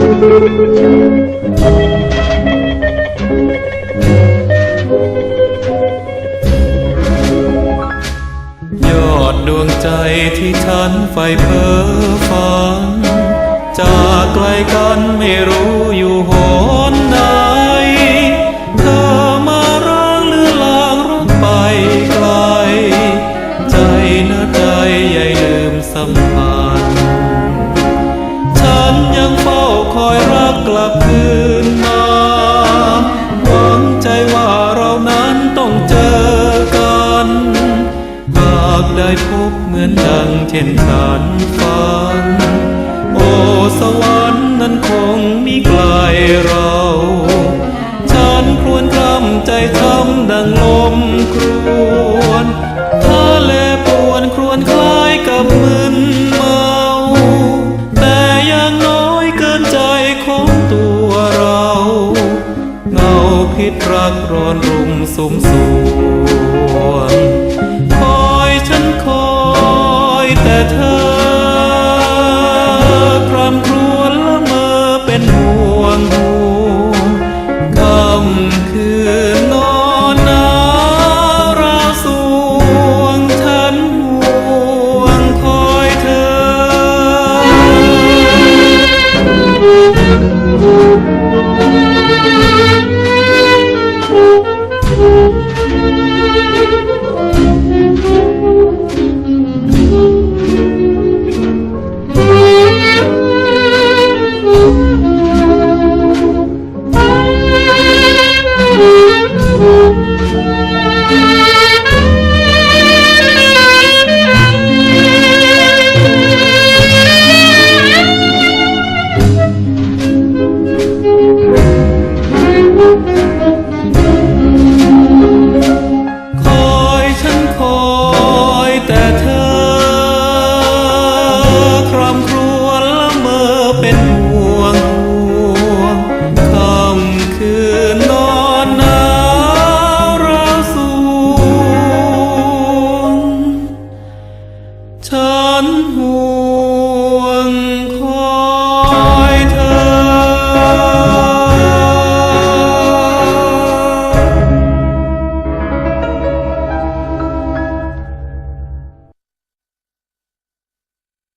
ยอดดวงใจที่ฉันใฝ่เพ้อฝัน จากไกลกันไม่รู้อยู่หนไหน เธอมาร้างเลือลางรักไปไกล ใจนะใจใหญ่ลืมสัมพั นธ์ฉันยังเฝ้าคอยรักกลับคืนมาหวังใจว่าเรานั้นต้องเจอกันหากได้พบเหมือนดังเช่นฉันฝัน โอ้สวรรค์นั้นคงมีไกลเรา ฉันครวญรำใจทำดังลม พิษรักร้อนรุมสุมสวนคอยฉันคอยแต่เธอ